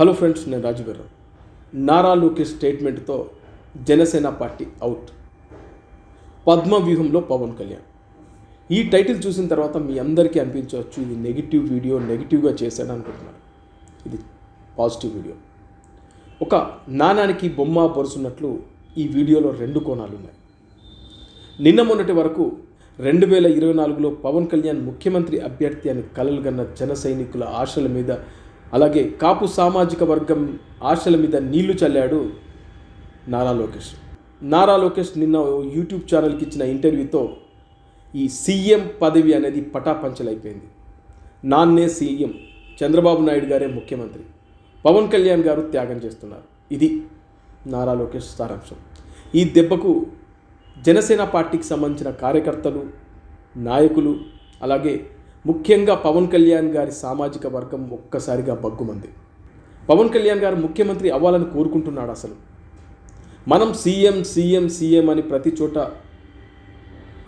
Hello friends నేను రాజు గారు నారా లోకేష్ స్టేట్మెంట్తో జనసేన పార్టీ అవుట్. పద్మ వ్యూహంలో పవన్ కళ్యాణ్. ఈ టైటిల్ చూసిన తర్వాత మీ అందరికీ అనిపించవచ్చు ఇది నెగిటివ్ వీడియో నెగిటివ్గా చేశాను అనుకుంటున్నారు ఇది పాజిటివ్ వీడియో. ఒక నాణానికి బొమ్మ పరుచున్నట్లు ఈ వీడియోలో రెండు కోణాలు ఉన్నాయి. నిన్న మొన్నటి వరకు రెండు వేల ఇరవై నాలుగులో పవన్ కళ్యాణ్ ముఖ్యమంత్రి అభ్యర్థి అని కలలుగన్న జన సైనికుల ఆశల మీద అలాగే కాపు సామాజిక వర్గం ఆశల మీద నీళ్ళు చల్లాడు నారా లోకేష్. నారా లోకేష్ నిన్న యూట్యూబ్ ఛానల్కి ఇచ్చిన ఇంటర్వ్యూతో ఈ సీఎం పదవి అనేది పటాపంచలైపోయింది. నాన్నే సీఎం చంద్రబాబు నాయుడు గారే ముఖ్యమంత్రి. పవన్ కళ్యాణ్ గారు త్యాగం చేస్తున్నారు. ఇది నారా లోకేష్ సారాంశం. ఈ దెబ్బకు జనసేన పార్టీకి సంబంధించిన కార్యకర్తలు నాయకులు అలాగే ముఖ్యంగా పవన్ కళ్యాణ్ గారి సామాజిక వర్గం ఒక్కసారిగా బగ్గుమంది. పవన్ కళ్యాణ్ గారు ముఖ్యమంత్రి అవ్వాలని కోరుకుంటున్నాడు అసలు. మనం సీఎం సీఎం సీఎం అని ప్రతి చోట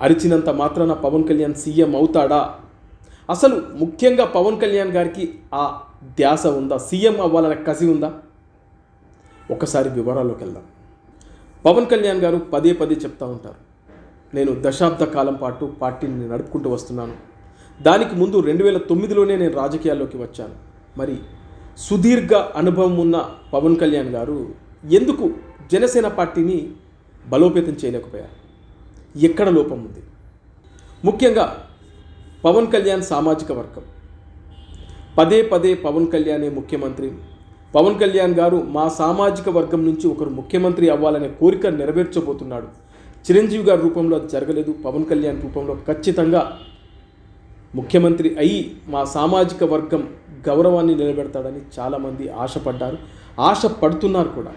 అరిచినంత మాత్రాన పవన్ కళ్యాణ్ సీఎం అవుతాడా? అసలు ముఖ్యంగా పవన్ కళ్యాణ్ గారికి ఆ ధ్యాస ఉందా? సీఎం అవ్వాలనే కసి ఉందా? ఒకసారి వివరాల్లోకి వెళ్దాం. పవన్ కళ్యాణ్ గారు పదే పదే చెప్తూ ఉంటారు. నేను దశాబ్ద కాలం పాటు పార్టీని నడుపుకుంటూ వస్తున్నాను. దానికి ముందు రెండు వేల తొమ్మిదిలోనే నేను రాజకీయాల్లోకి వచ్చాను. మరి సుదీర్ఘ అనుభవం ఉన్న పవన్ కళ్యాణ్ గారు ఎందుకు జనసేన పార్టీని బలోపేతం చేయలేకపోయారు? ఎక్కడ లోపం ఉంది? ముఖ్యంగా పవన్ కళ్యాణ్ సామాజిక వర్గం. పదే పదే పవన్ కళ్యాణే ముఖ్యమంత్రి. పవన్ కళ్యాణ్ గారు మా సామాజిక వర్గం నుంచి ఒకరు ముఖ్యమంత్రి అవ్వాలనే కోరిక నెరవేర్చబోతున్నాడు. చిరంజీవి గారి రూపంలో అది జరగలేదు. పవన్ కళ్యాణ్ రూపంలో ఖచ్చితంగా ముఖ్యమంత్రి అయి మా సామాజిక వర్గం గౌరవాన్ని నిలబెడతాడని చాలామంది ఆశపడ్డారు. ఆశ పడుతున్నారు కూడా.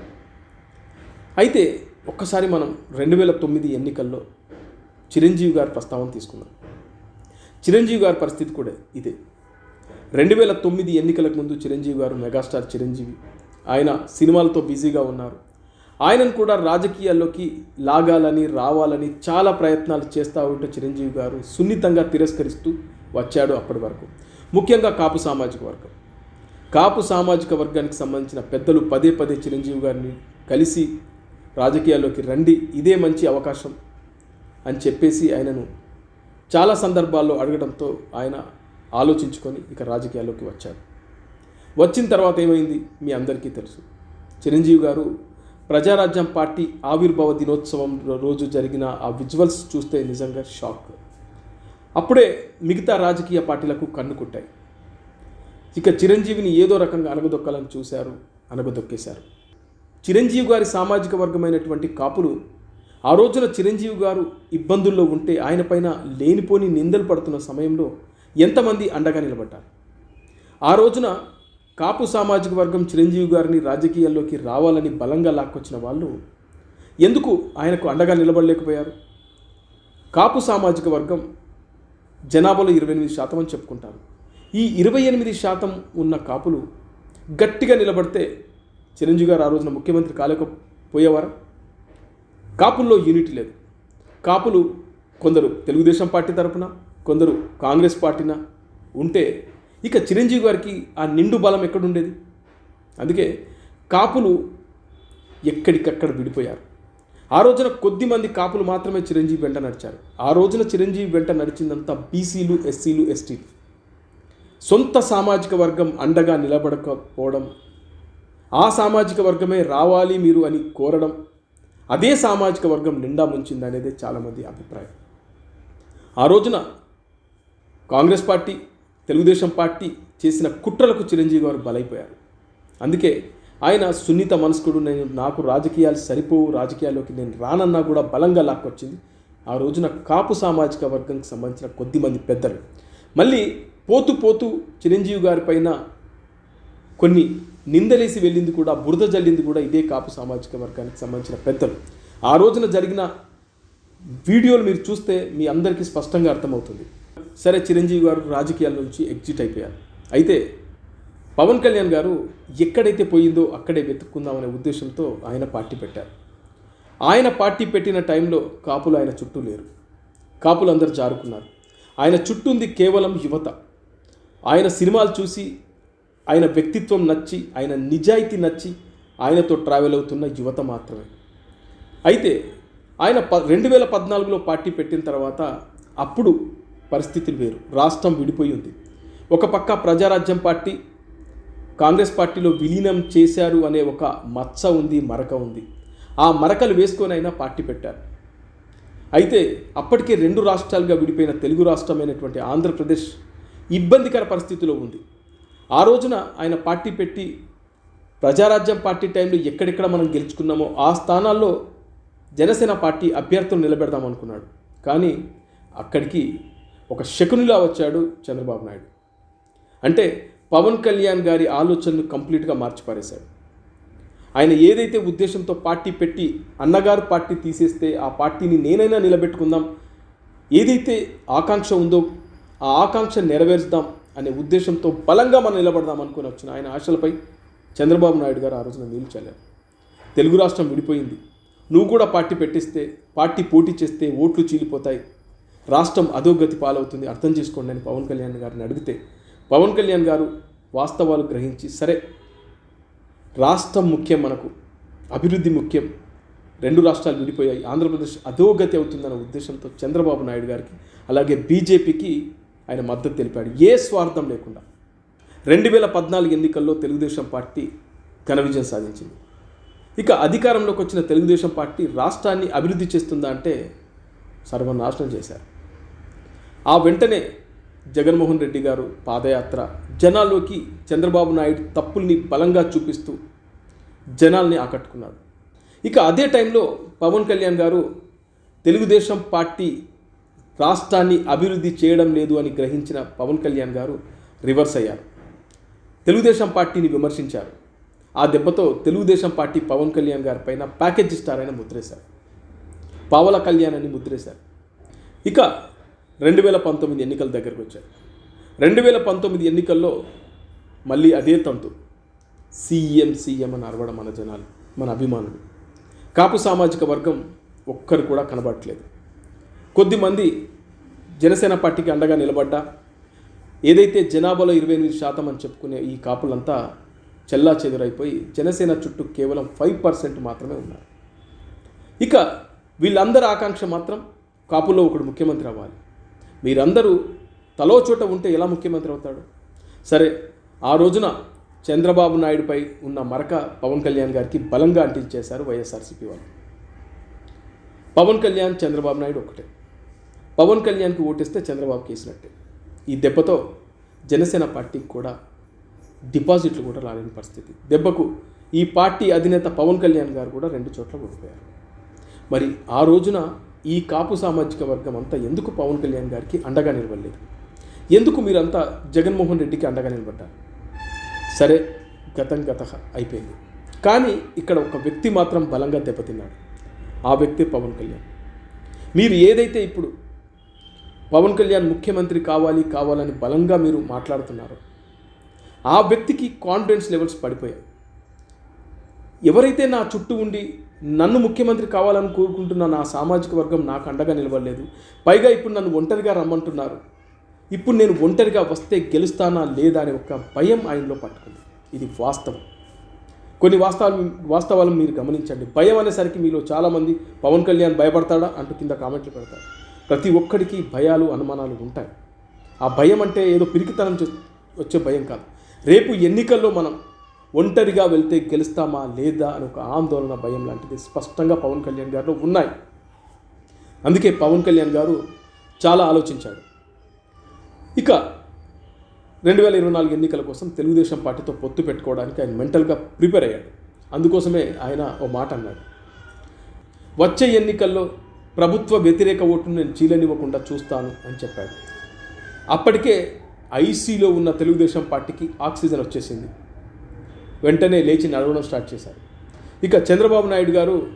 అయితే ఒక్కసారి మనం రెండు వేల తొమ్మిది ఎన్నికల్లో చిరంజీవి గారి ప్రస్తావన తీసుకుందాం. చిరంజీవి గారి పరిస్థితి కూడా ఇదే. రెండు వేల తొమ్మిది ఎన్నికలకు ముందు చిరంజీవి గారు మెగాస్టార్ చిరంజీవి. ఆయన సినిమాలతో బిజీగా ఉన్నారు. ఆయనను కూడా రాజకీయాల్లోకి లాగాలని రావాలని చాలా ప్రయత్నాలు చేస్తూ ఉంటే చిరంజీవి గారు సున్నితంగా తిరస్కరిస్తూ వచ్చాడు అప్పటి వరకు. ముఖ్యంగా కాపు సామాజిక వర్గం. కాపు సామాజిక వర్గానికి సంబంధించిన పెద్దలు పదే పదే చిరంజీవి గారిని కలిసి రాజకీయాల్లోకి రండి ఇదే మంచి అవకాశం అని చెప్పేసి ఆయనను చాలా సందర్భాల్లో అడగడంతో ఆయన ఆలోచించుకొని ఇక రాజకీయాల్లోకి వచ్చారు. వచ్చిన తర్వాత ఏమైంది? మీ అందరికీ తెలుసు. చిరంజీవి గారు ప్రజారాజ్యం పార్టీ ఆవిర్భావ దినోత్సవం రోజు జరిగిన ఆ విజువల్స్ చూస్తే నిజంగా షాక్. అప్పుడే మిగతా రాజకీయ పార్టీలకు కన్ను కుట్టాయి. ఇక చిరంజీవిని ఏదో రకంగా అనగదొక్కాలని చూశారు అనగదొక్కేశారు చిరంజీవి గారి సామాజిక వర్గమైనటువంటి కాపులు ఆ రోజున చిరంజీవి గారు ఇబ్బందుల్లో ఉంటే ఆయన పైన లేనిపోని నిందలు పడుతున్న సమయంలో ఎంతమంది అండగా నిలబడ్డారు? ఆ రోజున కాపు సామాజిక వర్గం చిరంజీవి గారిని రాజకీయాల్లోకి రావాలని బలంగా లాక్కొచ్చిన వాళ్ళు ఎందుకు ఆయనకు అండగా నిలబడలేకపోయారు? కాపు సామాజిక వర్గం జనాభాలో ఇరవై ఎనిమిది శాతం అని చెప్పుకుంటారు. ఈ ఇరవై ఎనిమిది శాతం ఉన్న కాపులు గట్టిగా నిలబడితే చిరంజీవి గారు ఆ రోజున ముఖ్యమంత్రి కాలేకపోయేవారా? కాపుల్లో యూనిటీ లేదు. కాపులు కొందరు తెలుగుదేశం పార్టీ తరపున కొందరు కాంగ్రెస్ పార్టీన ఉంటే ఇక చిరంజీవి గారికి ఆ నిండు బలం ఎక్కడుండేది అందుకే కాపులు ఎక్కడికక్కడ విడిపోయారు. ఆ రోజున కొద్ది మంది కాపులు మాత్రమే చిరంజీవి వెంట నడిచారు. ఆ రోజున చిరంజీవి వెంట నడిచిందంతా బీసీలు ఎస్సీలు ఎస్టీలు. సొంత సామాజిక వర్గం అండగా నిలబడకపోవడం ఆ సామాజిక వర్గమే రావాలి మీరు అని కోరడం అదే సామాజిక వర్గం నిండా ముంచింది అనేది చాలామంది అభిప్రాయం. ఆ రోజున కాంగ్రెస్ పార్టీ తెలుగుదేశం పార్టీ చేసిన కుట్రలకు చిరంజీవి గారు బలైపోయారు. అందుకే ఆయన సున్నిత మనస్కుడు నేను నాకు రాజకీయాలు సరిపోవు రాజకీయాల్లోకి నేను రానన్నా కూడా బలంగా లాక్కొచ్చింది. ఆ రోజున కాపు సామాజిక వర్గంకి సంబంధించిన కొద్దిమంది పెద్దలు. మళ్ళీ పోతూ పోతూ చిరంజీవి గారి పైన కొన్ని నిందలేసి వెళ్ళింది కూడా బురద జల్లింది కూడా ఇదే కాపు సామాజిక వర్గానికి సంబంధించిన పెద్దలు. ఆ రోజున జరిగిన వీడియోలు మీరు చూస్తే మీ అందరికీ స్పష్టంగా అర్థమవుతుంది. సరే చిరంజీవి గారు రాజకీయాల నుంచి ఎగ్జిట్ అయిపోయారు. అయితే పవన్ కళ్యాణ్ గారు ఎక్కడైతే పోయిందో అక్కడే వెతుక్కుందామనే ఉద్దేశంతో ఆయన పార్టీ పెట్టారు. ఆయన పార్టీ పెట్టిన టైంలో కాపులు ఆయన చుట్టూ లేరు. కాపులు అందరు జారుకున్నారు. ఆయన చుట్టూంది కేవలం యువత. ఆయన సినిమాలు చూసి ఆయన వ్యక్తిత్వం నచ్చి ఆయన నిజాయితీ నచ్చి ఆయనతో ట్రావెల్ అవుతున్న యువత మాత్రమే. అయితే ఆయన ప రెండు వేల పద్నాలుగులో పార్టీ పెట్టిన తర్వాత అప్పుడు పరిస్థితులు వేరు. రాష్ట్రం విడిపోయి ఉంది. ఒక పక్క ప్రజారాజ్యం పార్టీ కాంగ్రెస్ పార్టీలో విలీనం చేశారు అనే ఒక మచ్చ ఉంది మరక ఉంది. ఆ మరకలు వేసుకొని అయినా పార్టీ పెట్టారు. అయితే అప్పటికే రెండు రాష్ట్రాలుగా విడిపోయిన తెలుగు రాష్ట్రమైనటువంటి ఆంధ్రప్రదేశ్ ఇబ్బందికర పరిస్థితిలో ఉంది. ఆ రోజున ఆయన పార్టీ పెట్టి ప్రజారాజ్యం పార్టీ టైంలో ఎక్కడెక్కడ మనం గెలుచుకున్నామో ఆ స్థానాల్లో జనసేన పార్టీ అభ్యర్థులు నిలబెడదాం అనుకున్నాడు. కానీ అక్కడికి ఒక శకునిలా వచ్చాడు చంద్రబాబు నాయుడు. అంటే పవన్ కళ్యాణ్ గారి ఆలోచనను కంప్లీట్గా మార్చిపారేశాడు. ఆయన ఏదైతే ఉద్దేశంతో పార్టీ పెట్టి అన్నగారు పార్టీ తీసేస్తే ఆ పార్టీని నేనైనా నిలబెట్టుకుందాం ఏదైతే ఆకాంక్ష ఉందో ఆ ఆకాంక్ష నెరవేర్చుదాం అనే ఉద్దేశంతో బలంగా మనం నిలబడదాం అనుకుని వచ్చిన ఆయన ఆశలపై చంద్రబాబు నాయుడు గారు ఆ రోజున నీళ్ళు తెలుగు రాష్ట్రం విడిపోయింది. నువ్వు కూడా పార్టీ పెట్టిస్తే పార్టీ పోటీ చేస్తే ఓట్లు చీలిపోతాయి. రాష్ట్రం అధోగతి పాలవుతుంది. అర్థం చేసుకోండి అని పవన్ కళ్యాణ్ గారిని అడిగితే పవన్ కళ్యాణ్ గారు వాస్తవాలు గ్రహించి సరే రాష్ట్రం ముఖ్యం మనకు అభివృద్ధి ముఖ్యం రెండు రాష్ట్రాలు విడిపోయాయి ఆంధ్రప్రదేశ్ అధోగతి అవుతుందన్న ఉద్దేశంతో చంద్రబాబు నాయుడు గారికి అలాగే బీజేపీకి ఆయన మద్దతు తెలిపాడు. ఏ స్వార్థం లేకుండా రెండు వేల పద్నాలుగు ఎన్నికల్లో తెలుగుదేశం పార్టీ ఘన విజయం సాధించింది. ఇక అధికారంలోకి వచ్చిన తెలుగుదేశం పార్టీ రాష్ట్రాన్ని అభివృద్ధి చేస్తుందా అంటే సర్వనాశనం చేశారు. ఆ వెంటనే జగన్మోహన్ రెడ్డి గారు పాదయాత్ర. జనాల్లోకి చంద్రబాబు నాయుడు తప్పుల్ని బలంగా చూపిస్తూ జనాల్ని ఆకట్టుకున్నారు ఇక అదే టైంలో పవన్ కళ్యాణ్ గారు తెలుగుదేశం పార్టీ రాష్ట్రాన్ని అభివృద్ధి చేయడం లేదు అని గ్రహించిన పవన్ కళ్యాణ్ గారు రివర్స్ అయ్యారు. తెలుగుదేశం పార్టీని విమర్శించారు. ఆ దెబ్బతో తెలుగుదేశం పార్టీ పవన్ కళ్యాణ్ గారి పైన ప్యాకేజ్ స్టార్ అయిన ముద్రేశారు. పావల కళ్యాణ్ అని ముద్రేశారు. ఇక రెండు వేల పంతొమ్మిది ఎన్నికల దగ్గరకు వచ్చాయి రెండు వేల పంతొమ్మిది ఎన్నికల్లో మళ్ళీ అదే తంతు సీఎం సీఎం అని అరవడం మన జనాలు మన అభిమానులు. కాపు సామాజిక వర్గం ఒక్కరు కూడా కనబడట్లేదు. కొద్దిమంది జనసేన పార్టీకి అండగా నిలబడ్డా. ఏదైతే జనాభాలో ఇరవై ఎనిమిది శాతం అని చెప్పుకునే ఈ కాపులంతా చెల్లా చెదురైపోయి జనసేన చుట్టూ కేవలం ఫైవ్ పర్సెంట్ మాత్రమే ఉన్నారు. ఇక వీళ్ళందరి ఆకాంక్ష మాత్రం కాపులో ఒకడు ముఖ్యమంత్రి అవ్వాలి. మీరందరూ తలో చోట ఉంటే ఎలా ముఖ్యమంత్రి అవుతాడు? సరే ఆ రోజున చంద్రబాబు నాయుడుపై ఉన్న మరక పవన్ కళ్యాణ్ గారికి బలంగా అంటించేశారు వైఎస్ఆర్సీపీ వాళ్ళు. పవన్ కళ్యాణ్ చంద్రబాబు నాయుడు ఒకటే పవన్ కళ్యాణ్కి ఓటేస్తే చంద్రబాబుకి వేసినట్టే ఈ దెబ్బతో జనసేన పార్టీకి కూడా డిపాజిట్లు కూడా రాలేని పరిస్థితి. దెబ్బకు ఈ పార్టీ అధినేత పవన్ కళ్యాణ్ గారు కూడా రెండు చోట్ల ఓడిపోయారు. మరి ఆ రోజున ఈ కాపు సామాజిక వర్గం అంతా ఎందుకు పవన్ కళ్యాణ్ గారికి అండగా నిలబడలేదు? ఎందుకు మీరంతా జగన్మోహన్ రెడ్డికి అండగా నిలబడ్డారు? సరే గతం గత అయిపోయింది. కానీ ఇక్కడ ఒక వ్యక్తి మాత్రం బలంగా దెబ్బతిన్నాడు. ఆ వ్యక్తి పవన్ కళ్యాణ్. మీరు ఏదైతే ఇప్పుడు పవన్ కళ్యాణ్ ముఖ్యమంత్రి కావాలి కావాలని బలంగా మీరు మాట్లాడుతున్నారో ఆ వ్యక్తికి కాన్ఫిడెన్స్ లెవెల్స్ పడిపోయాయి. ఎవరైతే నా చుట్టూ ఉండి నన్ను ముఖ్యమంత్రి కావాలని కోరుకుంటున్న నా సామాజిక వర్గం నాకు అండగా నిలబడలేదు. పైగా ఇప్పుడు నన్ను ఒంటరిగా రమ్మంటున్నారు. ఇప్పుడు నేను ఒంటరిగా వస్తే గెలుస్తానా లేదా అనే ఒక భయం ఆయనలో పట్టుకుంది. ఇది వాస్తవం. కొన్ని వాస్తవాలు వాస్తవాలు మీరు గమనించండి. భయం అనేసరికి మీలో చాలామంది పవన్ కళ్యాణ్ భయపడతాడా అంటూ కింద కామెంట్లు పెడతారు. ప్రతి ఒక్కడికి భయాలు అనుమానాలు ఉంటాయి. ఆ భయం అంటే ఏదో పిరికితనం వచ్చే భయం కాదు. రేపు ఎన్నికల్లో మనం ఒంటరిగా వెళ్తే గెలుస్తామా లేదా అని ఒక ఆందోళన భయం లాంటిది స్పష్టంగా పవన్ కళ్యాణ్ గారిలో ఉన్నాయి. అందుకే పవన్ కళ్యాణ్ గారు చాలా ఆలోచించాడు ఇక రెండు వేల ఇరవై నాలుగు ఎన్నికల కోసం తెలుగుదేశం పార్టీతో పొత్తు పెట్టుకోవడానికి ఆయన మెంటల్గా ప్రిపేర్ అయ్యాడు. అందుకోసమే ఆయన ఓ మాట అన్నాడు. వచ్చే ఎన్నికల్లో ప్రభుత్వ వ్యతిరేక ఓటును నేను చీలనివ్వకుండా చూస్తాను అని చెప్పాడు. అప్పటికే ఐసీలో ఉన్న తెలుగుదేశం పార్టీకి ఆక్సిజన్ వచ్చేసింది. వెంటనే లేచి నడవడం స్టార్ట్ చేశారు. ఇక చంద్రబాబు నాయుడు గారు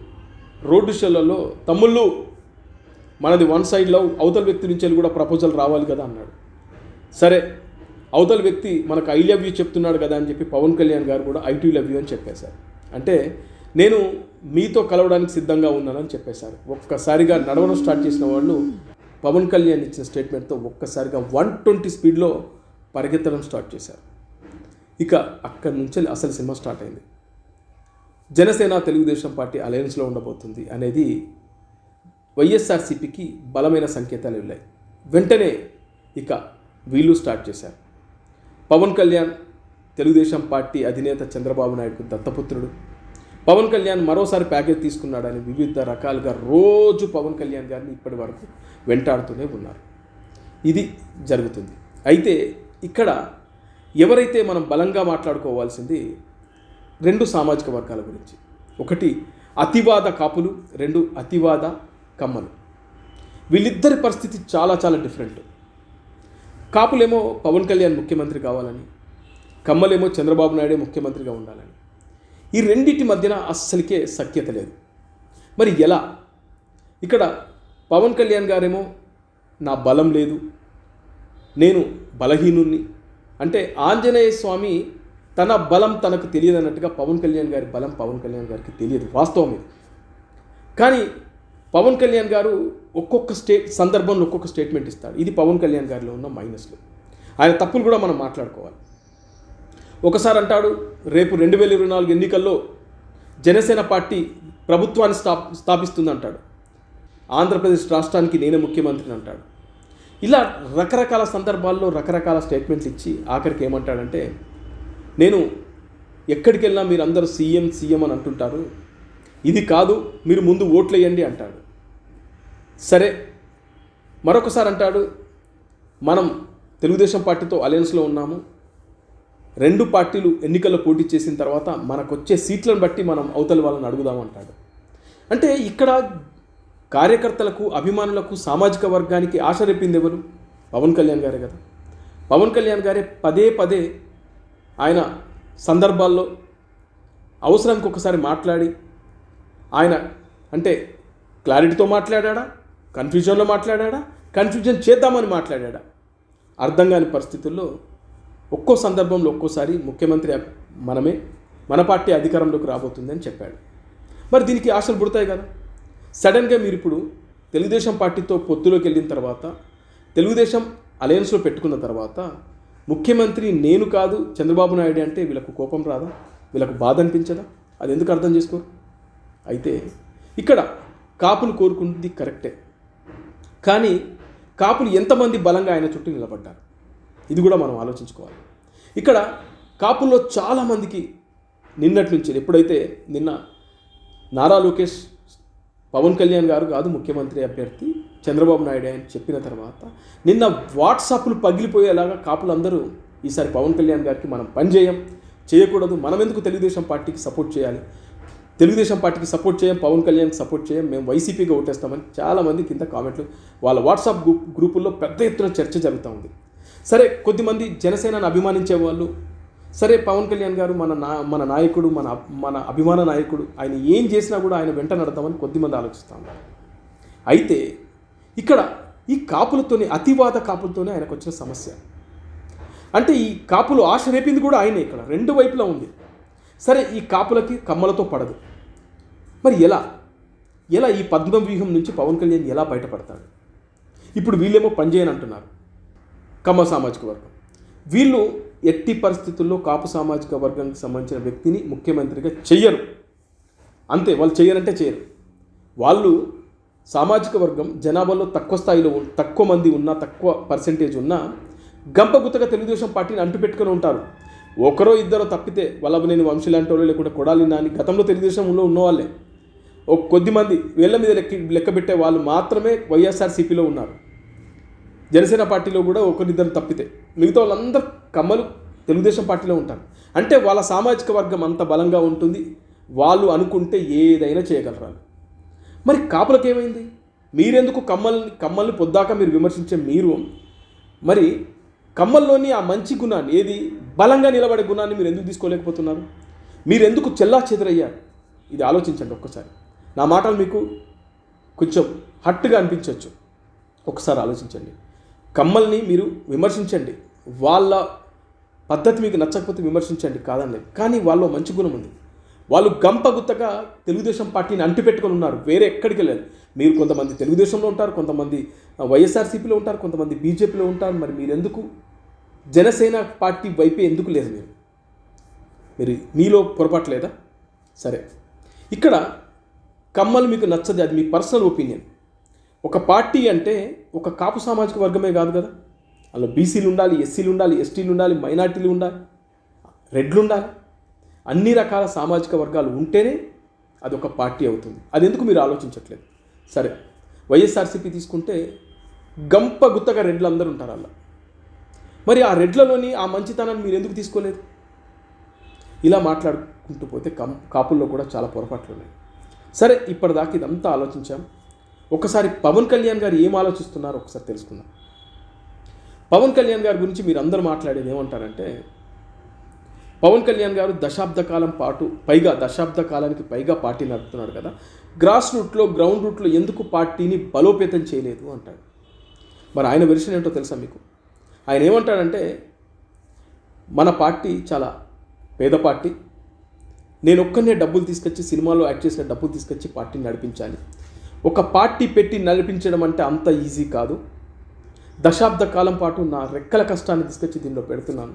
రోడ్డు షోలలో తమ్ముళ్ళు మనది వన్ సైడ్ లవ్ అవతల వ్యక్తి నుంచి కూడా ప్రపోజల్ రావాలి కదా అన్నాడు. సరే అవతల వ్యక్తి మనకు ఐ లవ్ యూ చెప్తున్నాడు కదా అని చెప్పి పవన్ కళ్యాణ్ గారు కూడా ఐ టు లవ్ యూ అని చెప్పేశారు. అంటే నేను మీతో కలవడానికి సిద్ధంగా ఉన్నానని చెప్పేశారు. ఒక్కసారిగా నడవడం స్టార్ట్ చేసిన వాళ్ళు పవన్ కళ్యాణ్ ఇచ్చిన స్టేట్మెంట్తో ఒక్కసారిగా వన్ ట్వంటీ స్పీడ్లో పరిగెత్తడం స్టార్ట్ చేశారు. ఇక అక్కడి నుంచి అసలు సినిమా స్టార్ట్ అయింది. జనసేన తెలుగుదేశం పార్టీ అలయన్స్లో ఉండబోతుంది అనేది వైఎస్ఆర్సీపీకి బలమైన సంకేతాలు వెళ్ళాయి. వెంటనే ఇక వీళ్ళు స్టార్ట్ చేశారు. పవన్ కళ్యాణ్ తెలుగుదేశం పార్టీ అధినేత చంద్రబాబు నాయుడు దత్తపుత్రుడు. పవన్ కళ్యాణ్ మరోసారి ప్యాకేజ్ తీసుకున్నాడని వివిధ రకాలుగా రోజు పవన్ కళ్యాణ్ గారిని ఇప్పటి వరకు వెంటాడుతూనే ఉన్నారు. ఇది జరుగుతుంది. అయితే ఇక్కడ ఎవరైతే మనం బలంగా మాట్లాడుకోవాల్సింది రెండు సామాజిక వర్గాల గురించి. ఒకటి అతివాద కాపులు రెండు అతివాద కమ్మలు. వీళ్ళిద్దరి పరిస్థితి చాలా చాలా డిఫరెంట్ కాపులేమో పవన్ కళ్యాణ్ ముఖ్యమంత్రి కావాలని కమ్మలేమో చంద్రబాబు నాయుడే ముఖ్యమంత్రిగా ఉండాలని. ఈ రెండింటి మధ్యన అస్సలకే సఖ్యత లేదు. మరి ఎలా? ఇక్కడ పవన్ కళ్యాణ్ గారేమో నా బలం లేదు నేను బలహీనుణ్ణి అంటే ఆంజనేయ స్వామి తన బలం తనకు తెలియదు అన్నట్టుగా పవన్ కళ్యాణ్ గారి బలం పవన్ కళ్యాణ్ గారికి తెలియదు వాస్తవం ఇది. కానీ పవన్ కళ్యాణ్ గారు ఒక్కొక్క స్టేట్ సందర్భంలో ఒక్కొక్క స్టేట్మెంట్ ఇస్తాడు. ఇది పవన్ కళ్యాణ్ గారిలో ఉన్న మైనస్లు. ఆయన తప్పులు కూడా మనం మాట్లాడుకోవాలి. ఒకసారి అంటాడు రేపు రెండు వేల ఇరవై నాలుగు ఎన్నికల్లో జనసేన పార్టీ ప్రభుత్వాన్ని స్థా స్థాపిస్తుంది అంటాడు ఆంధ్రప్రదేశ్ రాష్ట్రానికి నేనే ముఖ్యమంత్రిని అంటాడు. ఇలా రకరకాల సందర్భాల్లో రకరకాల స్టేట్మెంట్లు ఇచ్చి ఆఖరికి ఏమంటాడంటే నేను ఎక్కడికి వెళ్ళినా మీరు అందరూ సీఎం సీఎం అని అంటుంటారు. ఇది కాదు మీరు ముందు ఓట్లు వేయండి అంటాడు. సరే మరొకసారి అంటాడు మనం తెలుగుదేశం పార్టీతో అలయన్స్లో ఉన్నాము. రెండు పార్టీలు ఎన్నికల్లో పోటీ చేసిన తర్వాత మనకు వచ్చే సీట్లను బట్టి మనం అవతల వాళ్ళని అడుగుదామంటాడు అంటే ఇక్కడ కార్యకర్తలకు అభిమానులకు సామాజిక వర్గానికి ఆశ రేపింది ఎవరు? పవన్ కళ్యాణ్ గారే కదా. పవన్ కళ్యాణ్ గారే పదే పదే ఆయన సందర్భాల్లో అవసరానికి ఒకసారి మాట్లాడి ఆయన అంటే క్లారిటీతో మాట్లాడా కన్ఫ్యూజన్లో మాట్లాడా కన్ఫ్యూజన్ చేద్దామని మాట్లాడా అర్థం కాని పరిస్థితుల్లో ఒక్కో సందర్భంలో ఒక్కోసారి ముఖ్యమంత్రి మనమే మన పార్టీ అధికారంలోకి రాబోతుందని చెప్పాడు. మరి దీనికి ఆశలు పుడతాయి కదా. సడన్గా మీరు ఇప్పుడు తెలుగుదేశం పార్టీతో పొత్తులోకి వెళ్ళిన తర్వాత తెలుగుదేశం అలయన్స్లో పెట్టుకున్న తర్వాత ముఖ్యమంత్రి నేను కాదు చంద్రబాబు నాయుడు అంటే వీళ్ళకు కోపం రాదా? వీళ్ళకు బాధ అనిపించదా? అది ఎందుకు అర్థం చేసుకోరు? అయితే ఇక్కడ కాపులు కోరుకుంది కరెక్టే. కానీ కాపులు ఎంతమంది బలంగా ఆయన చుట్టూ నిలబడ్డారు? ఇది కూడా మనం ఆలోచించుకోవాలి. ఇక్కడ కాపుల్లో చాలామందికి నిన్నటి నుంచి ఎప్పుడైతే నిన్న నారా లోకేష్ పవన్ కళ్యాణ్ గారు కాదు ముఖ్యమంత్రి అభ్యర్థి చంద్రబాబు నాయుడు అని చెప్పిన తర్వాత నిన్న వాట్సాప్లు పగిలిపోయేలాగా కాపులందరూ ఈసారి పవన్ కళ్యాణ్ గారికి మనం పని చేయం చేయకూడదు. మనం ఎందుకు తెలుగుదేశం పార్టీకి సపోర్ట్ చేయాలి? తెలుగుదేశం పార్టీకి సపోర్ట్ చేయం పవన్ కళ్యాణ్కి సపోర్ట్ చేయం మేము వైసీపీగా ఓటేస్తామని చాలామంది కింద కామెంట్లు వాళ్ళ వాట్సాప్ గ్రూప్ గ్రూపుల్లో పెద్ద ఎత్తున చర్చ జరుగుతూ ఉంది. సరే కొద్దిమంది జనసేనను అభిమానించే వాళ్ళు సరే పవన్ కళ్యాణ్ గారు మన నా మన నాయకుడు మన మన అభిమాన నాయకుడు ఆయన ఏం చేసినా కూడా ఆయన వెంట నడతామని కొద్దిమంది ఆలోచిస్తూ ఉన్నారు అయితే ఇక్కడ ఈ కాపులతోనే అతివాద కాపులతోనే ఆయనకు వచ్చిన సమస్య. అంటే ఈ కాపులు ఆశ రేపింది కూడా ఆయనే ఇక్కడ రెండు వైపులా ఉంది. సరే ఈ కాపులకి కమ్మలతో పడదు. మరి ఎలా? ఎలా ఈ పద్మ వ్యూహం నుంచి పవన్ కళ్యాణ్ ఎలా బయటపడతాడు? ఇప్పుడు వీళ్ళేమో పనిచేయని అంటున్నారు కమ్మ సామాజిక వర్గం. వీళ్ళు ఎట్టి పరిస్థితుల్లో కాపు సామాజిక వర్గానికి సంబంధించిన వ్యక్తిని ముఖ్యమంత్రిగా చెయ్యరు. అంతే వాళ్ళు చేయరంటే చేయరు వాళ్ళు సామాజిక వర్గం జనాభాలో తక్కువ స్థాయిలో తక్కువ మంది ఉన్నా తక్కువ పర్సెంటేజ్ ఉన్నా గంపగుత్తగా తెలుగుదేశం పార్టీని అంటుపెట్టుకొని ఉంటారు. ఒకరో ఇద్దరో తప్పితే వల్లభనేని వంశీ లాంటి వాళ్ళు లేకుండా కొడాలి నాని గతంలో తెలుగుదేశంలో ఉన్నవాళ్ళే. ఒక కొద్ది మంది వేళ్ళ మీద లెక్క లెక్క పెట్టే వాళ్ళు మాత్రమే వైఎస్ఆర్సీపీలో ఉన్నారు. జనసేన పార్టీలో కూడా ఒకరిద్దరు తప్పితే. మిగతా వాళ్ళందరూ కమ్మలు తెలుగుదేశం పార్టీలో ఉంటారు. అంటే వాళ్ళ సామాజిక వర్గం అంత బలంగా ఉంటుంది. వాళ్ళు అనుకుంటే ఏదైనా చేయగలరు మరి కాపులకు ఏమైంది? మీరెందుకు కమ్మల్ని కమ్మల్ని పొద్దాక మీరు విమర్శించే మీరు? మరి కమ్మల్లోని ఆ మంచి గుణాన్ని ఏది? బలంగా నిలబడే గుణాన్ని మీరు ఎందుకు తీసుకోలేకపోతున్నారు? మీరు ఎందుకు చెల్లా చెదరయ్యారు? ఇది ఆలోచించండి ఒక్కసారి. నా మాటలు మీకు కొంచెం హట్టుగా అనిపించవచ్చు. ఒకసారి ఆలోచించండి. కమ్మల్ని మీరు విమర్శించండి. వాళ్ళ పద్ధతి మీకు నచ్చకపోతే విమర్శించండి కాదని లేదు కానీ వాళ్ళలో మంచి గుణం ఉంది. వాళ్ళు గంప గుత్తగా తెలుగుదేశం పార్టీని అంటిపెట్టుకొని ఉన్నారు. వేరే ఎక్కడికి వెళ్ళారు. మీరు కొంతమంది తెలుగుదేశంలో ఉంటారు కొంతమంది వైఎస్ఆర్సీపీలో ఉంటారు కొంతమంది బీజేపీలో ఉంటారు. మరి మీరు ఎందుకు జనసేన పార్టీ వైపే ఎందుకు లేదు మీరు? మీరు మీలో పొరపాటు లేదా? సరే. ఇక్కడ కమ్మలు మీకు నచ్చదు. అది మీ పర్సనల్ ఒపీనియన్. ఒక పార్టీ అంటే ఒక కాపు సామాజిక వర్గమే కాదు కదా? అందులో బీసీలు ఉండాలి ఎస్సీలు ఉండాలి ఎస్టీలు ఉండాలి మైనార్టీలు ఉండాలి రెడ్లు ఉండాలి. అన్ని రకాల సామాజిక వర్గాలు ఉంటేనే అది ఒక పార్టీ అవుతుంది. అది ఎందుకు మీరు ఆలోచించట్లేదు? సరే వైఎస్ఆర్సీపీ తీసుకుంటే గంప గుత్తగా రెడ్లు అందరూ ఉంటారు అలా మరి ఆ రెడ్లలోని ఆ మంచితనాన్ని మీరు ఎందుకు తీసుకోలేదు? ఇలా మాట్లాడుకుంటూ పోతే కం కాపుల్లో కూడా చాలా పొరపాట్లు ఉన్నాయి. సరే ఇప్పటిదాకా ఇదంతా ఆలోచించాం. ఒకసారి పవన్ కళ్యాణ్ గారు ఏం ఆలోచిస్తున్నారో ఒకసారి తెలుసుకుందాం. పవన్ కళ్యాణ్ గారి గురించి మీరు అందరూ మాట్లాడేది ఏమంటారంటే పవన్ కళ్యాణ్ గారు దశాబ్ద కాలం పాటు పైగా దశాబ్ద కాలానికి పైగా పార్టీ నడుపుతున్నాడు కదా గ్రాస్ రూట్లో గ్రౌండ్ రూట్లో ఎందుకు పార్టీని బలోపేతం చేయలేదు అంటాడు. మరి ఆయన వెర్షన్ ఏంటో తెలుసా మీకు? ఆయన ఏమంటాడంటే మన పార్టీ చాలా పేద పార్టీ నేను ఒక్కనే డబ్బులు తీసుకొచ్చి సినిమాలో యాక్ట్ చేసిన డబ్బులు తీసుకొచ్చి పార్టీని నడిపించాలి. ఒక పార్టీ పెట్టి నడిపించడం అంటే అంత ఈజీ కాదు. దశాబ్ద కాలం పాటు నా రెక్కల కష్టాన్ని తీసుకొచ్చి దీనిలో పెడుతున్నాను.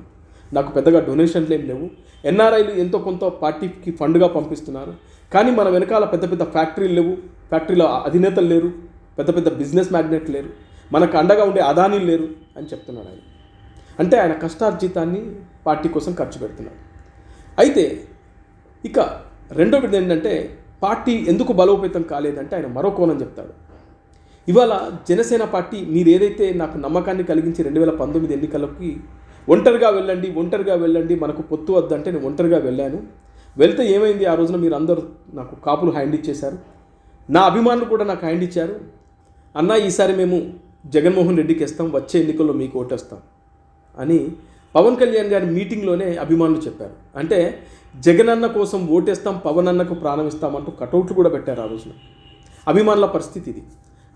నాకు పెద్దగా డొనేషన్లు ఏం లేవు. ఎన్ఆర్ఐలు ఎంతో కొంత పార్టీకి ఫండ్గా పంపిస్తున్నారు. కానీ మన వెనకాల పెద్ద పెద్ద ఫ్యాక్టరీలు లేవు. ఫ్యాక్టరీలో అధినేతలు లేరు. పెద్ద పెద్ద బిజినెస్ మ్యాగ్నెట్ లేరు. మనకు అండగా ఉండే అదానీలు లేరు అని చెప్తున్నాడు ఆయన. అంటే ఆయన కష్టార్జితాన్ని పార్టీ కోసం ఖర్చు పెడుతున్నాడు. అయితే ఇక రెండో విధం ఏంటంటే పార్టీ ఎందుకు బలోపేతం కాలేదంటే ఆయన మరో కోణం చెప్తాడు. ఇవాళ జనసేన పార్టీ మీరు ఏదైతే నాకు నమ్మకాన్ని కలిగించి రెండు వేల పంతొమ్మిది ఎన్నికలకి ఒంటరిగా వెళ్ళండి ఒంటరిగా వెళ్ళండి మనకు పొత్తు వద్దంటే నేను ఒంటరిగా వెళ్ళాను. వెళ్తే ఏమైంది? ఆ రోజున మీరు అందరూ నాకు కాపులు హ్యాండ్ ఇచ్చేశారు. నా అభిమానులు కూడా నాకు హ్యాండ్ ఇచ్చారు. అన్న ఈసారి మేము జగన్మోహన్ రెడ్డికి ఇస్తాం వచ్చే ఎన్నికల్లో మీకు ఓటేస్తాం అని పవన్ కళ్యాణ్ గారి మీటింగ్లోనే అభిమానులు చెప్పారు. అంటే జగనన్న కోసం ఓటేస్తాం పవన్ అన్నకు ప్రాణం ఇస్తామంటూ కటౌట్లు కూడా పెట్టారు ఆ రోజున. అభిమానుల పరిస్థితి ఇది.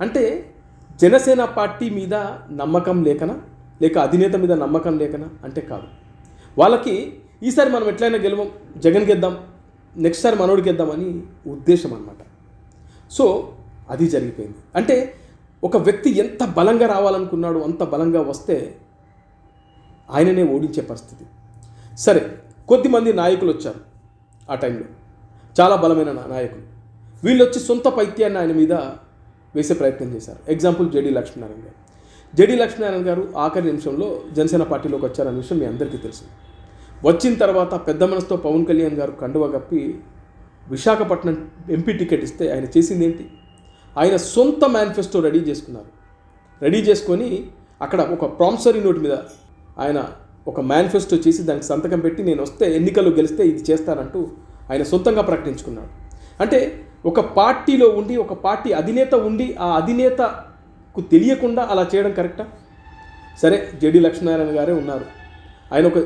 అంటే జనసేన పార్టీ మీద నమ్మకం లేకనా? లేక అధినేత మీద నమ్మకం లేకనా? అంటే కాదు. వాళ్ళకి ఈసారి మనం ఎట్లయినా గెలవం జగన్ గెద్దాం నెక్స్ట్ సారి మనోడికి గెద్దామని ఉద్దేశం అనమాట సో అది జరిగిపోయింది. అంటే ఒక వ్యక్తి ఎంత బలంగా రావాలనుకున్నాడో అంత బలంగా వస్తే ఆయననే ఓడించే పరిస్థితి. సరే కొద్దిమంది నాయకులు వచ్చారు ఆ టైంలో. చాలా బలమైన నా- నాయకులు. వీళ్ళు వచ్చి సొంత పైత్యాన్ని ఆయన మీద వేసే ప్రయత్నం చేశారు. ఎగ్జాంపుల్ జేడీ లక్ష్మీనారాయణ గారు. జేడీ లక్ష్మీనారాయణ గారు ఆఖరి నిమిషంలో జనసేన పార్టీలోకి వచ్చారనే విషయం మీ అందరికీ తెలుసు. వచ్చిన తర్వాత పెద్ద మనసుతో పవన్ కళ్యాణ్ గారు కండువ కప్పి విశాఖపట్నం ఎంపీ టికెట్ ఇస్తే ఆయన చేసింది ఏంటి? ఆయన సొంత మేనిఫెస్టో రెడీ చేసుకున్నారు. రెడీ చేసుకొని అక్కడ ఒక ప్రామిసరీ నోట్ మీద ఆయన ఒక మేనిఫెస్టో చేసి దానికి సంతకం పెట్టి నేను వస్తే ఎన్నికల్లో గెలిస్తే ఇది చేస్తానంటూ ఆయన సొంతంగా ప్రకటించుకున్నాడు. అంటే ఒక పార్టీలో ఉండి ఒక పార్టీ అధినేత ఉండి ఆ అధినేతకు తెలియకుండా అలా చేయడం కరెక్టా? సరే జేడి లక్ష్మీనారాయణ గారే ఉన్నారు. ఆయన ఒక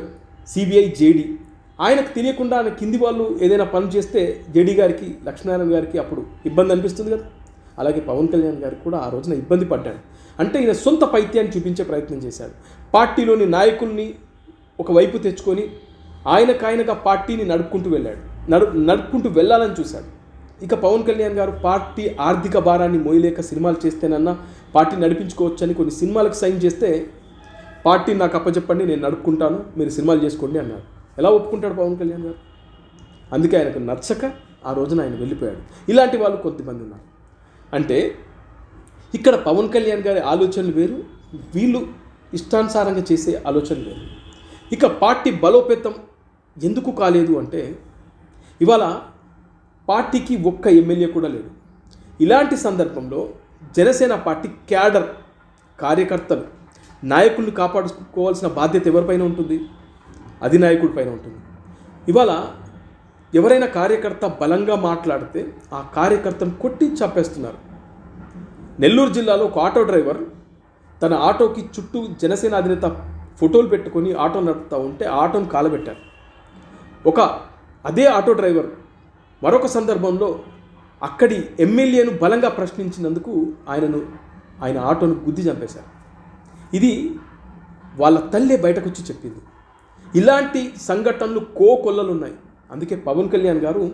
సిబిఐ జేడి ఆయనకు తెలియకుండా ఆయన కింది వాళ్ళు ఏదైనా పని చేస్తే జేడీ గారికి లక్ష్మీనారాయణ గారికి అప్పుడు ఇబ్బంది అనిపిస్తుంది కదా? అలాగే పవన్ కళ్యాణ్ గారికి కూడా ఆ రోజున ఇబ్బంది పడ్డాడు. అంటే ఈయన సొంత పైత్యాన్ని చూపించే ప్రయత్నం చేశాడు. పార్టీలోని నాయకుల్ని ఒకవైపు తెచ్చుకొని ఆయనకు ఆ పార్టీని నడుపుకుంటూ వెళ్ళాడు. నడు నడుపుకుంటూ వెళ్ళాలని చూశాడు. ఇక పవన్ కళ్యాణ్ గారు పార్టీ ఆర్థిక భారాన్ని మోయలేక సినిమాలు చేస్తేనన్నా పార్టీ నడిపించుకోవచ్చని కొన్ని సినిమాలకు సైన్ చేస్తే పార్టీ నాకు అప్పచెప్పండి నేను నడుపుకుంటాను మీరు సినిమాలు చేసుకోండి అన్నారు. ఎలా ఒప్పుకుంటాడు పవన్ కళ్యాణ్ గారు? అందుకే ఆయనకు నచ్చక ఆ రోజున ఆయన వెళ్ళిపోయాడు. ఇలాంటి వాళ్ళు కొద్దిమంది ఉన్నారు. అంటే ఇక్కడ పవన్ కళ్యాణ్ గారి ఆలోచనలు వేరు వీళ్ళు ఇష్టానుసారంగా చేసే ఆలోచనలు వేరు. ఇక పార్టీ బలోపేతం ఎందుకు కాలేదు అంటే ఇవాళ పార్టీకి ఒక్క ఎమ్మెల్యే కూడా లేడు ఇలాంటి సందర్భంలో జనసేన పార్టీ క్యాడర్ కార్యకర్తలు నాయకుల్ని కాపాడుకోవాల్సిన బాధ్యత ఎవరిపైన ఉంటుంది? అధినాయకుడి పైన ఉంటుంది. ఇవాళ ఎవరైనా కార్యకర్త బలంగా మాట్లాడితే ఆ కార్యకర్తను కొట్టి చంపేస్తున్నారు. నెల్లూరు జిల్లాలో ఒక ఆటో డ్రైవర్ తన ఆటోకి చుట్టూ జనసేన అధినేత ఫోటోలు పెట్టుకొని ఆటో నడుపుతూ ఉంటే ఆటోను కాలబెట్టారు. ఒక అదే ఆటో డ్రైవర్ మరొక సందర్భంలో అక్కడి ఎమ్మెల్యేను బలంగా ప్రశ్నించినందుకు ఆయనను ఆయన ఆటోను గుద్ది చంపేశారు. ఇది వాళ్ళ తల్లే బయటకొచ్చి చెప్పింది. ఇలాంటి సంఘటనలు కోకొల్లలున్నాయి. అందుకే పవన్ కళ్యాణ్ గారు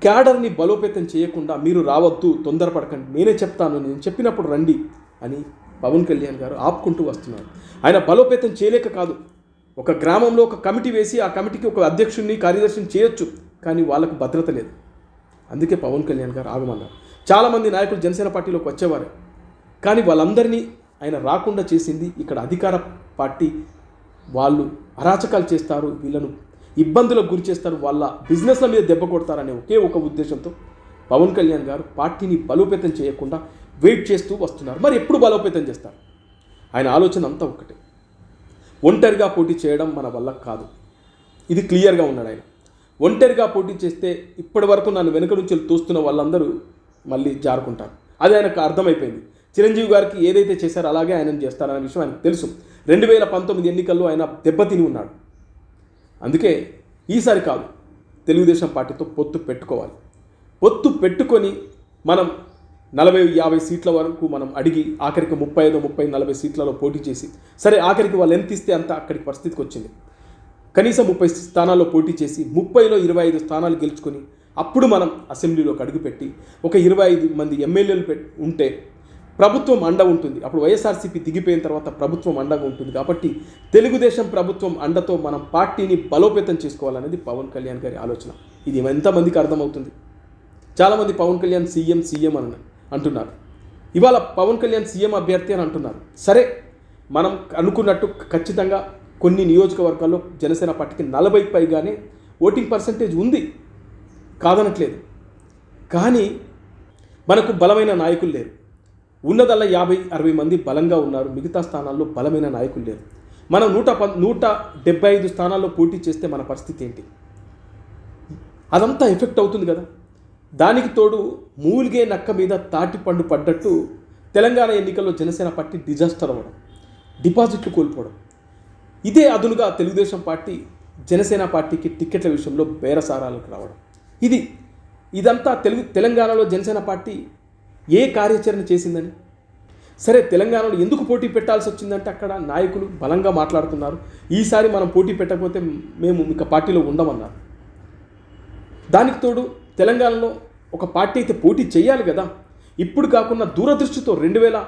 క్యాడర్ని బలోపేతం చేయకుండా మీరు రావద్దు తొందరపడకండి నేనే చెప్తాను నేను చెప్పినప్పుడు రండి అని పవన్ కళ్యాణ్ గారు ఆపుకుంటూ వస్తున్నారు. ఆయన బలోపేతం చేయలేక కాదు. ఒక గ్రామంలో ఒక కమిటీ వేసి ఆ కమిటీకి ఒక అధ్యక్షుడిని కార్యదర్శిని చేయొచ్చు. కానీ వాళ్ళకు భద్రత లేదు. అందుకే పవన్ కళ్యాణ్ గారు ఆగమన్నారు. చాలామంది నాయకులు జనసేన పార్టీలోకి వచ్చేవారు. కానీ వాళ్ళందరినీ ఆయన రాకుండా చేసింది ఇక్కడ అధికార పార్టీ వాళ్ళు అరాచకాలు చేస్తారు వీళ్ళను ఇబ్బందులకు గురి చేస్తారు వాళ్ళ బిజినెస్ల మీద దెబ్బ కొడతారనే ఒకే ఒక ఉద్దేశంతో పవన్ కళ్యాణ్ గారు పార్టీని బలోపేతం చేయకుండా వెయిట్ చేస్తూ వస్తున్నారు. మరి ఎప్పుడు బలోపేతం చేస్తారు? ఆయన ఆలోచన అంతా ఒకటే ఒంటరిగా పోటీ చేయడం మన వల్ల కాదు. ఇది క్లియర్గా ఉన్నాడు ఆయన. ఒంటరిగా పోటీ చేస్తే ఇప్పటి వరకు నన్ను వెనుక నుంచి తోస్తున్న వాళ్ళందరూ మళ్ళీ జారుకుంటారు. అది ఆయనకు అర్థమైపోయింది. చిరంజీవి గారికి ఏదైతే చేశారో అలాగే ఆయన చేస్తారనే విషయం ఆయనకు తెలుసు. రెండు వేల పంతొమ్మిది ఎన్నికల్లో ఆయన దెబ్బతిని ఉన్నాడు. అందుకే ఈసారి కాదు తెలుగుదేశం పార్టీతో పొత్తు పెట్టుకోవాలి. పొత్తు పెట్టుకొని మనం నలభై యాభై సీట్ల వరకు మనం అడిగి ఆఖరికి ముప్పై ఐదు ముప్పై నలభై సీట్లలో పోటీ చేసి సరే ఆఖరికి వాళ్ళు ఎంత ఇస్తే అంత అక్కడికి పరిస్థితికి వచ్చింది. కనీసం ముప్పై స్థానాల్లో పోటీ చేసి ముప్పైలో ఇరవై ఐదు స్థానాలు గెలుచుకొని అప్పుడు మనం అసెంబ్లీలోకి అడుగుపెట్టి ఒక ఇరవై ఐదు మంది ఎమ్మెల్యేలు ఉంటే ప్రభుత్వం అండ ఉంటుంది. అప్పుడు వైఎస్ఆర్సీపీ దిగిపోయిన తర్వాత ప్రభుత్వం అండగా ఉంటుంది కాబట్టి తెలుగుదేశం ప్రభుత్వం అండతో మనం పార్టీని బలోపేతం చేసుకోవాలనేది పవన్ కళ్యాణ్ గారి ఆలోచన. ఇది ఎంతమందికి అర్థమవుతుంది? చాలామంది పవన్ కళ్యాణ్ సీఎం సీఎం అని అంటున్నారు. ఇవాళ పవన్ కళ్యాణ్ సీఎం అభ్యర్థి అని అంటున్నారు. సరే మనం అనుకున్నట్టు ఖచ్చితంగా కొన్ని నియోజకవర్గాల్లో జనసేన పార్టీకి నలభై పైగానే ఓటింగ్ పర్సంటేజ్ ఉంది. కాదనట్లేదు. కానీ మనకు బలమైన నాయకులు లేరు. ఉన్నదల్లా యాభై అరవై మంది బలంగా ఉన్నారు. మిగతా స్థానాల్లో బలమైన నాయకులు లేరు. మనం నూట ప నూట డెబ్బై ఐదు స్థానాల్లో పోటీ చేస్తే మన పరిస్థితి ఏంటి? అదంతా ఎఫెక్ట్ అవుతుంది కదా. దానికి తోడు మూలిగే నక్క మీద తాటి పండు పడ్డట్టు తెలంగాణ ఎన్నికల్లో జనసేన పార్టీ డిజాస్టర్ అవ్వడం డిపాజిట్లు కోల్పోవడం ఇదే అదునుగా తెలుగుదేశం పార్టీ జనసేన పార్టీకి టిక్కెట్ల విషయంలో బేరసారాలకు రావడం. ఇది ఇదంతా తెలుగు తెలంగాణలో జనసేన పార్టీ ఏ కార్యాచరణ చేసిందని? సరే తెలంగాణలో ఎందుకు పోటీ పెట్టాల్సి వచ్చిందంటే అక్కడ నాయకులు బలంగా మాట్లాడుతున్నారు. ఈసారి మనం పోటీ పెట్టకపోతే మేము ఇక పార్టీలో ఉండమన్నారు. దానికి తోడు తెలంగాణలో ఒక పార్టీ అయితే పోటీ చేయాలి కదా. ఇప్పుడు కాకుండా దూరదృష్టితో రెండు వేల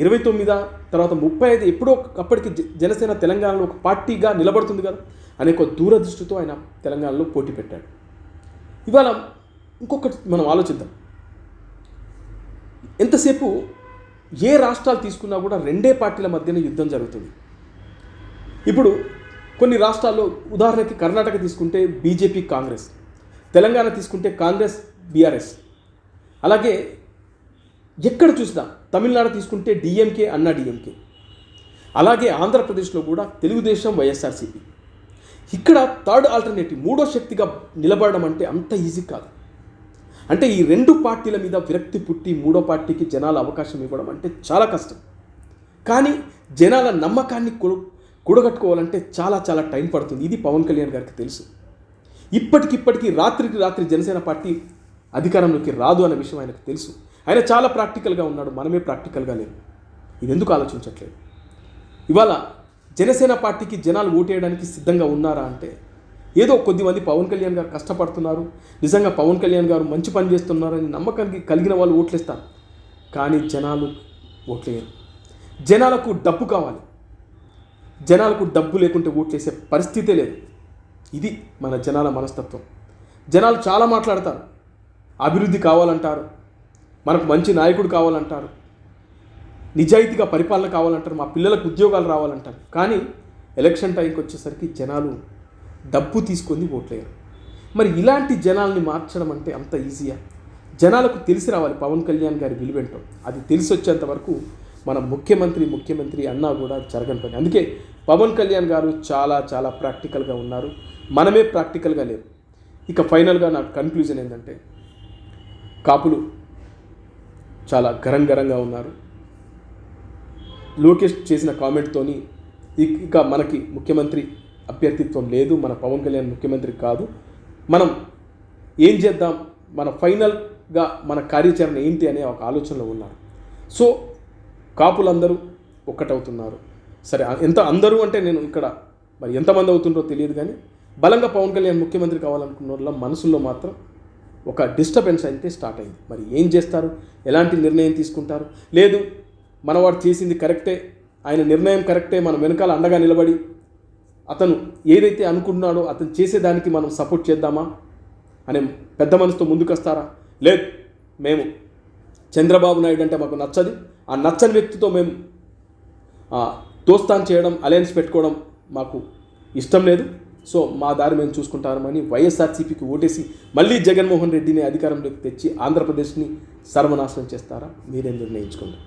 ఇరవై తొమ్మిదా తర్వాత ముప్పై ఐదు ఎప్పుడో అప్పటికి జనసేన తెలంగాణలో ఒక పార్టీగా నిలబడుతుంది కదా అనే ఒక దూరదృష్టితో ఆయన తెలంగాణలో పోటీ పెట్టాడు. ఇవాళ ఇంకొకటి మనం ఆలోచిద్దాం. ఎంతసేపు ఏ రాష్ట్రాలు తీసుకున్నా కూడా రెండే పార్టీల మధ్యన యుద్ధం జరుగుతుంది. ఇప్పుడు కొన్ని రాష్ట్రాల్లో ఉదాహరణకి కర్ణాటక తీసుకుంటే బీజేపీ కాంగ్రెస్. తెలంగాణ తీసుకుంటే కాంగ్రెస్ బీఆర్ఎస్. అలాగే ఎక్కడ చూసినా తమిళనాడు తీసుకుంటే డిఎంకే అన్నా డిఎంకే అలాగే ఆంధ్రప్రదేశ్లో కూడా తెలుగుదేశం వైఎస్ఆర్సీపీ. ఇక్కడ థర్డ్ ఆల్టర్నేటివ్ మూడో శక్తిగా నిలబడడం అంటే అంత ఈజీ కాదు. అంటే ఈ రెండు పార్టీల మీద విరక్తి పుట్టి మూడో పార్టీకి జనాల అవకాశం ఇవ్వడం అంటే చాలా కష్టం. కానీ జనాల నమ్మకాన్ని కూడ కూడగట్టుకోవాలంటే చాలా చాలా టైం పడుతుంది. ఇది పవన్ కళ్యాణ్ గారికి తెలుసు. ఇప్పటికిప్పటికీ రాత్రికి రాత్రి జనసేన పార్టీ అధికారంలోకి రాదు అన్న విషయం ఆయనకు తెలుసు. ఆయన చాలా ప్రాక్టికల్గా ఉన్నాడు మనమే ప్రాక్టికల్గా లేము. ఇది ఎందుకు ఆలోచించట్లేదు? ఇవాళ జనసేన పార్టీకి జనాలు ఓటేయడానికి సిద్ధంగా ఉన్నారా అంటే ఏదో కొద్దిమంది పవన్ కళ్యాణ్ గారు కష్టపడుతున్నారు నిజంగా పవన్ కళ్యాణ్ గారు మంచి పని చేస్తున్నారని నమ్మకానికి కలిగిన వాళ్ళు ఓట్లేస్తారు కానీ జనాలు ఓట్లేయరు. జనాలకు డబ్బు కావాలి. జనాలకు డబ్బు లేకుంటే ఓట్లేసే పరిస్థితే లేదు. ఇది మన జనాల మనస్తత్వం. జనాలు చాలా మాట్లాడతారు. అభివృద్ధి కావాలంటారు. మనకు మంచి నాయకుడు కావాలంటారు. నిజాయితీగా పరిపాలన కావాలంటారు. మా పిల్లలకు ఉద్యోగాలు రావాలంటారు. కానీ ఎలక్షన్ టైంకి వచ్చేసరికి జనాలు డబ్బు తీసుకొని ఓట్లేరు మరి ఇలాంటి జనాల్ని మార్చడం అంటే అంత ఈజీయా? జనాలకు తెలిసి రావాలి పవన్ కళ్యాణ్ గారి విలువెంటో. అది తెలిసి వచ్చేంత వరకు మన ముఖ్యమంత్రి ముఖ్యమంత్రి అన్నా కూడా జరగని పని. అందుకే పవన్ కళ్యాణ్ గారు చాలా చాలా ప్రాక్టికల్గా ఉన్నారు. మనమే ప్రాక్టికల్గా లేరు ఇక ఫైనల్గా నాకు కన్క్లూజన్ ఏంటంటే కాపులు చాలా గరం గరంగా ఉన్నారు. లోకేష్ చేసిన కామెంట్తోని ఇక మనకి ముఖ్యమంత్రి అభ్యర్థిత్వం లేదు మన పవన్ కళ్యాణ్ ముఖ్యమంత్రి కాదు. మనం ఏం చేద్దాం? మన ఫైనల్గా మన కార్యాచరణ ఏంటి అనే ఒక ఆలోచనలో ఉన్నారు. సో కాపులందరూ ఒక్కటవుతున్నారు. సరే ఎంత అందరూ అంటే నేను ఇక్కడ మరి ఎంతమంది అవుతుండో తెలియదు కానీ బలంగా పవన్ కళ్యాణ్ ముఖ్యమంత్రి కావాలనుకున్న వాళ్ళ మనసుల్లో మాత్రం ఒక డిస్టర్బెన్స్ అయితే స్టార్ట్ అయింది. మరి ఏం చేస్తారు? ఎలాంటి నిర్ణయం తీసుకుంటారు? లేదు మనవాడు చేసింది కరెక్టే ఆయన నిర్ణయం కరెక్టే మనం వెనకాల అండగా నిలబడి అతను ఏదైతే అనుకున్నాడో అతను చేసేదానికి మనం సపోర్ట్ చేద్దామా? అనే పెద్ద మనసుతో ముందుకొస్తారా? లేదు మేము చంద్రబాబు నాయుడు అంటే మాకు నచ్చది. ఆ నచ్చని వ్యక్తితో మేము దోస్తాన్ చేయడం అలయన్స్ పెట్టుకోవడం మాకు ఇష్టం లేదు. సో మా దారి మేము చూసుకుంటామని వైఎస్ఆర్సీపీకి ఓటేసి మళ్ళీ జగన్మోహన్ రెడ్డిని అధికారంలోకి తెచ్చి ఆంధ్రప్రదేశ్ని సర్వనాశనం చేస్తారా? మీరే నిర్ణయించుకోండి